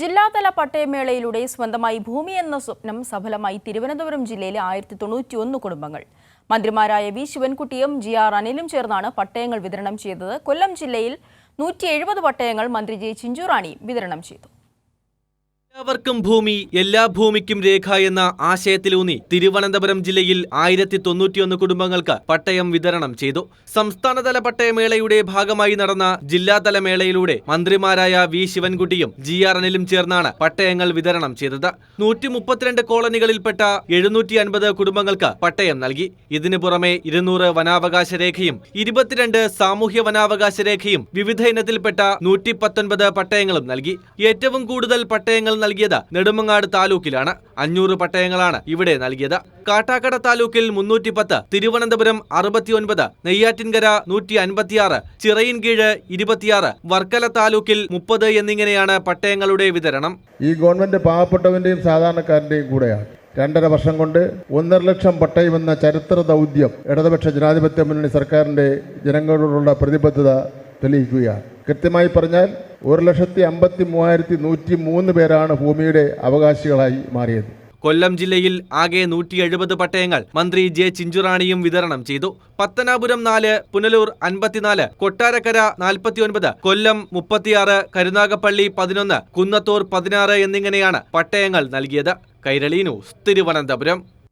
ജില്ലാതല പട്ടയമേളയിലൂടെ സ്വന്തമായി ഭൂമി എന്ന സ്വപ്നം സഫലമായി തിരുവനന്തപുരം ജില്ലയിലെ ആയിരത്തി തൊണ്ണൂറ്റിയൊന്ന് കുടുംബങ്ങൾ. മന്ത്രിമാരായ വി ശിവൻകുട്ടിയും ജി ആർ അനിലും ചേർന്നാണ് പട്ടയങ്ങൾ വിതരണം ചെയ്തത്. കൊല്ലം ജില്ലയിൽ നൂറ്റി എഴുപത് പട്ടയങ്ങൾ മന്ത്രി ജെ ചിഞ്ചുറാണി വിതരണം ചെയ്തു. എല്ലാവർക്കും ഭൂമി എല്ലാ ഭൂമിക്കും രേഖ എന്ന ആശയത്തിലൂന്നി തിരുവനന്തപുരം ജില്ലയിൽ ആയിരത്തി തൊണ്ണൂറ്റിയൊന്ന് കുടുംബങ്ങൾക്ക് പട്ടയം വിതരണം ചെയ്തു. സംസ്ഥാനതല പട്ടയമേളയുടെ ഭാഗമായി നടന്ന ജില്ലാതല മേളയിലൂടെ മന്ത്രിമാരായ വി ശിവൻകുട്ടിയും ജി ആർ അനിലും ചേർന്നാണ് പട്ടയങ്ങൾ വിതരണം ചെയ്തത്. നൂറ്റി മുപ്പത്തിരണ്ട് കോളനികളിൽപ്പെട്ട എഴുന്നൂറ്റി അൻപത് കുടുംബങ്ങൾക്ക് പട്ടയം നൽകി. ഇതിനു പുറമെ ഇരുന്നൂറ് വനാവകാശ രേഖയും ഇരുപത്തിരണ്ട് സാമൂഹ്യ വനാവകാശ രേഖയും വിവിധ ഇനത്തിൽപ്പെട്ട നൂറ്റി പത്തൊൻപത് പട്ടയങ്ങളും നൽകി. ഏറ്റവും കൂടുതൽ പട്ടയങ്ങൾ നൽകിയത് നെടുമങ്ങാട് താലൂക്കിലാണ്. അഞ്ഞൂറ് പട്ടയങ്ങളാണ് ഇവിടെ നൽകിയത്. കാട്ടാക്കട താലൂക്കിൽ മുന്നൂറ്റി പത്ത് തിരുവനന്തപുരം അറുപത്തിയൊൻപത് നെയ്യാറ്റിൻകര നൂറ്റി അൻപത്തിയാറ് ചിറയിൻകീഴ് ഇരുപത്തിയാറ് വർക്കല താലൂക്കിൽ മുപ്പത് എന്നിങ്ങനെയാണ് പട്ടയങ്ങളുടെ വിതരണം. ഈ ഗവൺമെന്റ് പാവപ്പെട്ടവന്റെയും സാധാരണക്കാരന്റെയും കൂടെയാണ്. രണ്ടര വർഷം കൊണ്ട് ഒന്നര ലക്ഷം പട്ടയം എന്ന ചരിത്ര ദൗത്യം ഇടതുപക്ഷ ജനാധിപത്യ മുന്നണി സർക്കാരിന്റെ ജനങ്ങളോടുള്ള പ്രതിബദ്ധത തെളിയിക്കുകയാണ്. കൃത്യമായി പറഞ്ഞാൽ ഒരു ലക്ഷത്തി അമ്പത്തി മൂവായിരത്തി നൂറ്റി മൂന്ന് പേരാണ് ഭൂമിയുടെ അവകാശികളായി മാറിയത്. കൊല്ലം ജില്ലയിൽ ആകെ നൂറ്റി എഴുപത് പട്ടയങ്ങൾ മന്ത്രി ജെ ചിഞ്ചുറാണിയും വിതരണം ചെയ്തു. പത്തനാപുരം നാല് പുനലൂർ അൻപത്തിനാല് കൊട്ടാരക്കര നാൽപ്പത്തിയൊൻപത് കൊല്ലം മുപ്പത്തിയാറ് കരുനാഗപ്പള്ളി പതിനൊന്ന് കുന്നത്തൂർ പതിനാറ് എന്നിങ്ങനെയാണ് പട്ടയങ്ങൾ നൽകിയത്. കൈരളി ന്യൂസ് തിരുവനന്തപുരം.